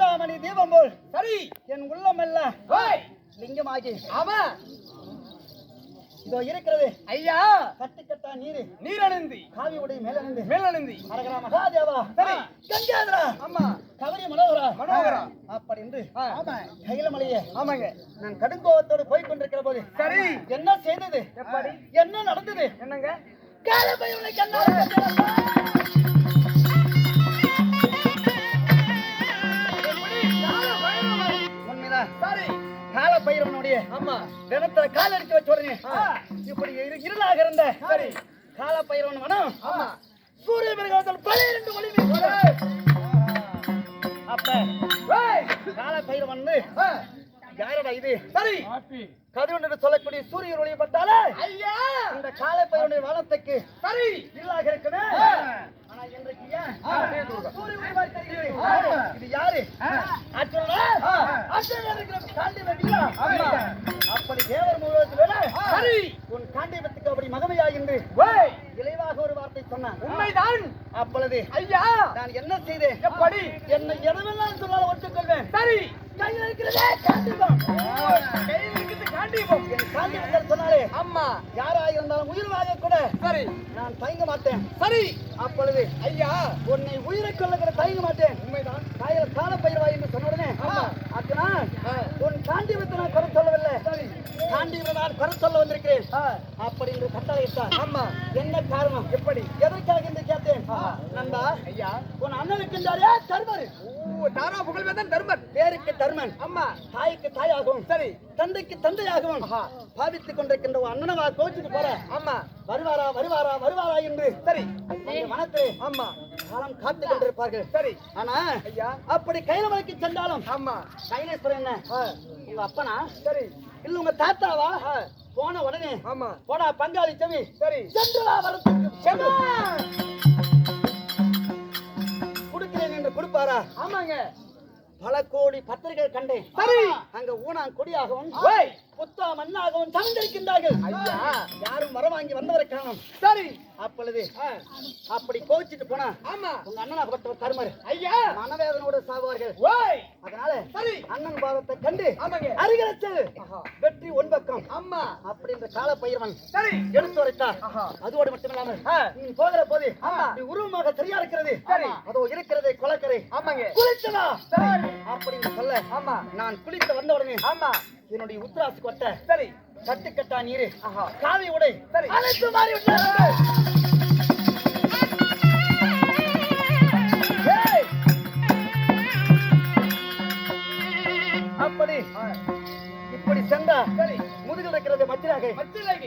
தூண்டாமணி தீபம் போல். சரி என் உள்ளம் எல்லாம் ஓய். லிங்கமாகி. ஆமா. இதோ இருக்கிறது. ஐயா. கட்டுக்கட்டா நீரு. நீரணிந்தி. காவி உடைய மேலணிந்து. மேலணிந்தி. அரகரா மகாதேவா. சரி. கங்காதரா ஆமா. கவரி மனோகரா. மனோகரா. அப்படி என்று. ஆமா. கைலமலையே ஆமாங்க. நான் கடுங்கோவத்தோடு போய் கொண்டிருக்கிற போது. சரி. என்ன செய்தது? எப்படி? என்ன நடந்தது? என்னங்க? காலபைரவனை கண்ணால் கண்டேனப்பா. சரி. காலபைரவனுடைய ஆமா. தினத்துல கால் அடிச்சு வச்ச உடனே ஆ. இப்படி இரு- இருளாக இருந்த சரி. மனம் ஆமா. சூரிய மிருகத்தில் ஒளி. அப்ப காலபைரவன் வந்து ஆ, யாரடா இது? சரி. கதிரொன்று என்று சொல்லக்கூடிய சூரியன் ஒளி பட்டாலே ஐயா. இந்த காலப்பையனுடைய வனத்துக்கு சரி. இருளாக இருக்குமே. இது யாரு. அப்படி. தேவர் முழுவதில் சரி. உன் காண்டிபத்துக்கு அப்படி மகமையாகின்று இளைவாக ஒரு வார்த்தை சொன்னான். உண்மைதான். அப்பொழுது ஐயா. நான் என்ன செய்தேன்? எப்படி? என்னை எதுவெல்லாம் சொன்னாலும் ஒத்துக்கொள்வேன். சரி. கையில் இருக்கிறதே காண்டிபம் கையில் காண்டிபம் காண்டிபத்தர் சொன்னாலே அம்மா. யாராக இருந்தாலும் உயிர் வாங்க கூட சரி. நான் தயங்க மாட்டேன். சரி. அப்பொழுது ஐயா உன்னை உயிரை கொள்ள கூட தயங்க மாட்டேன். உண்மைதான். காயல கால பயிர்வாய் என்று சொன்ன உடனே ஆமா. அத்தனா. உன் காண்டிபத்தை நான் குறை சொல்லவில்லை. சரி. காண்டிபத்தை நான் குறை சொல்ல வந்திருக்கிறேன். அப்படி என்று கட்டளையிட்டார். ஆமா. என்ன காரணம்? எப்படி? எதற்காக என்று கேட்டேன். நண்பா ஐயா. உன் அண்ணனுக்கு தர்மர். ஓ தாரா புகழ்வேந்தன் தர்மன் பேருக்கு தர்மன். அம்மா தாய்க்கு தாயாகவும் சரி. தந்தைக்கு தந்தையாகவும். பாவித்துக் கொண்டிருக்கின்ற அண்ணனவா கோச்சுட்டு போற. ஆமா. வருவாரா வருவாரா வருவாரா என்று. சரி. வனத்தை ஆமா. காலம் காத்துக் கொண்டிருப்பார்கள். சரி. ஆனா ஐயா. அப்படி கைலமலைக்கு சென்றாலும் ஆமா. கைலேஸ்வரன் என்ன? உங்க அப்பனா? சரி. இல்ல உங்க தாத்தாவா? போன உடனே ஆமா. போடா பங்காளி செவி. சரி. சென்றுவா வரத்துக்கு சென்று. கொடுக்கிறேன் என்று கொடுப்பாரா? ஆமாங்க. பல கோடி பத்திரிகைகள் கண்டேன் சரி. அங்க ஊனாங் கொடியாகவும் புத்தா மண்ணாகவும் சார்ந்திருக்கின்றார்கள் ஐயா. யாரும் வர வாங்கி வந்தவரை காணும். சரி. அப்பொழுது அப்படி கோச்சிட்டு போனா ஆமா. உங்க அண்ணனாகப்பட்டவர் தருமர் ஐயா. மனவேதனோடு சாவார்கள் ஓய். அதனால சரி. அண்ணன் பாதத்தை கண்டு ஆமாங்க. அருகிலச்சல் ஆஹா. வெற்றி ஒன் பக்கம். அம்மா அப்படின்ற கால பயிரவன் சரி. எடுத்து உரைத்தார். அதோடு மட்டுமில்லாமல் ஆ, நீ போகிற போது ஆமா. நீ உருவமாக சரியா இருக்கிறது. சரி. அதோ இருக்கிறதே குளக்கரை ஆமாங்க. குளித்ததா சரி. அப்படின்னு சொல்ல ஆமா. நான் குளித்து வந்த உடனே ஆமா. என்னுடைய உத்ராசு கொட்ட. சரி. கட்டுக்கட்டா நீரு. காவி உடை. சரி. அனைத்து மாறி விட்டார்கள். ஏய்! அப்படி. இப்படி சென்றா சரி. முதுகில் இருக்கிறது மத்திராகை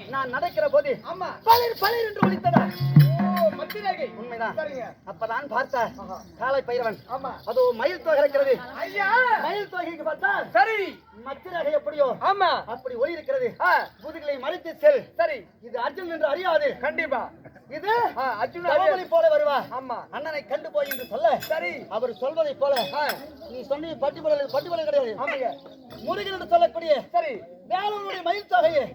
நான் நடக்கிற போது பளிர் பளிர் என்று ஒழித்ததா அப்பதான் பார்த்தா. காலை பைரவன். ஆமா. அதோ மயில் தொகை இருக்கிறது. மயில் தொகைக்கு பார்த்தா சரி. மத்திரகை எப்படியோ ஆமா. அப்படி ஒளி இருக்கிறது. முதுகிலை மறைத்து செல். சரி. இது அர்ஜுன் என்று அறியாது. கண்டிப்பா. இது அர்ஜுன் போல வருவா. ஆமா. அண்ணனை கண்டு போய் என்று சொல்ல சரி. அவர் சொல்வதை போல நீ சொன்னி பட்டிமலை பட்டிமலை கிடையாது. ஆமாங்க. முருகன் என்று சொல்லக்கூடிய சரி. வேலூருடைய மயில் தொகையை.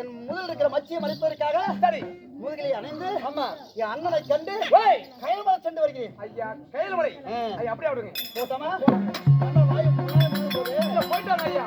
என் முதல் இருக்கிற மச்சியை மறைப்பதற்காக சரி. முதுகிலை அணைந்து ஆமா. என் அண்ணனை கண்டு கயல்மலை சென்று வருகிறேன். ஐயா கையில் மலை ஆ. ஐயா அப்படியே விடுங்க போட்டோமா அண்ணன் வாயு வாயு முழுவதும் போகுது. இல்ல, போயிட்டு வாங்க ஐயா.